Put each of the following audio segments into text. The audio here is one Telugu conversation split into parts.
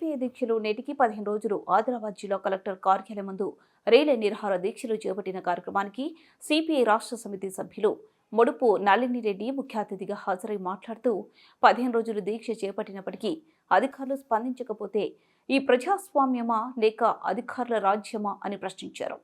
దీక్షలు నేటికి పదిహేను రోజులు ఆదిలాబాద్ జిల్లా కలెక్టర్ కార్యాలయం ముందు రేలే నిరహార దీక్షలు చేపట్టిన కార్యక్రమానికి సిపిఐ రాష్ట్ర సమితి సభ్యులు ముడుపు నళినిరెడ్డి ముఖ్య అతిథిగా హాజరై మాట్లాడుతూ పదిహేను రోజులు దీక్ష చేపట్టినప్పటికీ అధికారులు స్పందించకపోతే ఈ ప్రజాస్వామ్యమా లేక అధికారుల రాజ్యమా అని ప్రశ్నించారు.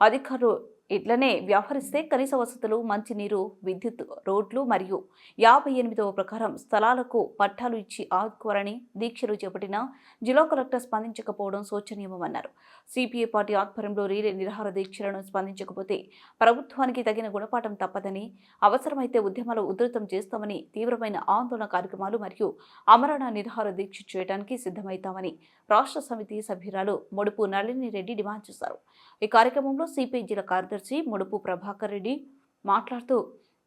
అధికారులు ఇట్లనే వ్యవహరిస్తే కనీస వసతులు మంచినీరు విద్యుత్ రోడ్లు మరియు యాభై ఎనిమిదవ ప్రకారం స్థలాలకు పట్టాలు ఇచ్చి ఆదుకోవాలని దీక్షలు చేపట్టిన జిల్లా కలెక్టర్ స్పందించకపోవడం శోచనీయమన్నారు. సిపిఐ పార్టీ ఆధ్వర్యంలో రీలే నిరాహార దీక్షలను స్పందించకపోతే ప్రభుత్వానికి తగిన గుణపాఠం తప్పదని అవసరమైతే ఉద్యమాలు ఉధృతం చేస్తామని తీవ్రమైన ఆందోళన కార్యక్రమాలు మరియు అమరణ నిరాహార దీక్ష చేయడానికి సిద్ధమవుతామని రాష్ట్ర సమితి సభ్యురాలు ముడుపు నళిని రెడ్డి డిమాండ్ చేశారు. ఈ కార్యక్రమంలో సిపిఐ జిల్లా కార్యదర్శి ముడుపు ప్రభాకర్ రెడ్డి మాట్లాడుతూ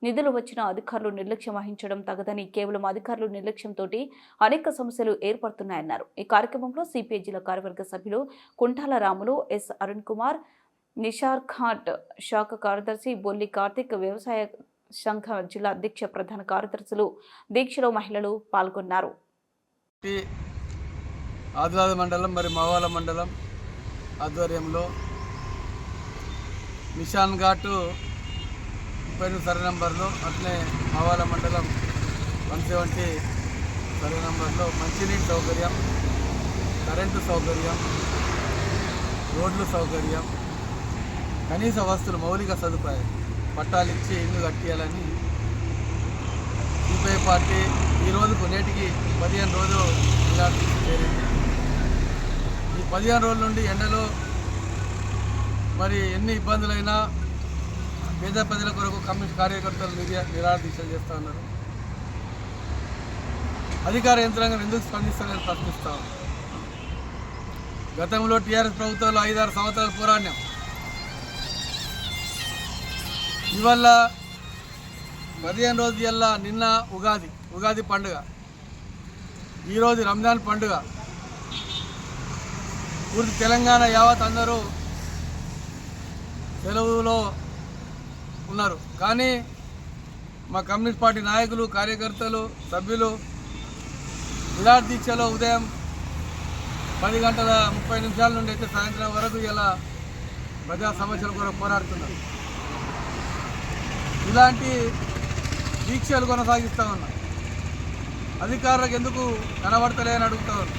నిధులు వచ్చిన అధికారులు నిర్లక్ష్యం వహించడం తగదని కేవలం అధికారులు నిర్లక్ష్యంతో అనేక సమస్యలు ఏర్పడుతున్నాయన్నారు. ఈ కార్యక్రమంలో సిపిఐ జిల్లా కార్యవర్గ సభ్యులు కుంటాల రాములు ఎస్ అరుణ్ కుమార్ నిషార్ఖాట్ శాఖ కార్యదర్శి బొల్లి కార్తిక్ వ్యవసాయ సంఘ జిల్లా అధ్యక్ష ప్రధాన కార్యదర్శులు దీక్షలో మహిళలు పాల్గొన్నారు. ఆదిలాబాద్ మండలం మరి మవాల మండలం ఆధ్వర్యంలో నిషాన్ ఘాట్ ముప్పై ఎనిమిది సర్వే అట్లే మవాల మండలం వన్ సెవెంటీ సర్వే నెంబర్లో. మంచినీటి సౌకర్యం కరెంటు సౌకర్యం రోడ్లు సౌకర్యం కనీస వస్తువులు మౌలిక సదుపాయం పట్టాలు ఇచ్చి ఇల్లు కట్టేయాలని సిపిఐ పార్టీ ఈ రోజుకు నేటికి పదిహేను రోజులు చేరింది. ఈ పదిహేను రోజుల నుండి ఎండలో మరి ఎన్ని ఇబ్బందులైనా పేద ప్రజల కొరకు కమ్యూనిస్ట్ కార్యకర్తలు నిర చేస్తూ ఉన్నారు. అధికార యంత్రాంగం ఎందుకు స్పందిస్తారని ప్రశ్నిస్తాం గతంలో టీఆర్ఎస్ ప్రభుత్వంలో ఐదారు సంవత్సరాల పోరాణ్యం ఇవల్ల పదిహేను రోజు ఎల్లా నిన్న ఉగాది ఉగాది పండుగ. ఈరోజు రంజాన్ పండుగ. పూర్తి తెలంగాణ యావత్ అందరూ సెలవులో ఉన్నారు. కానీ మా కమ్యూనిస్ట్ పార్టీ నాయకులు కార్యకర్తలు సభ్యులు విరాట్ దీక్షలో ఉదయం పది గంటల ముప్పై నిమిషాల నుండి అయితే సాయంత్రం వరకు ఇలా ప్రజా సమస్యల కొరకు పోరాడుతున్నారు. ఇలాంటి దీక్షలు కొనసాగిస్తూ ఉన్నాం. అధికారులకు ఎందుకు కనబడతలే అని ఉన్నాం.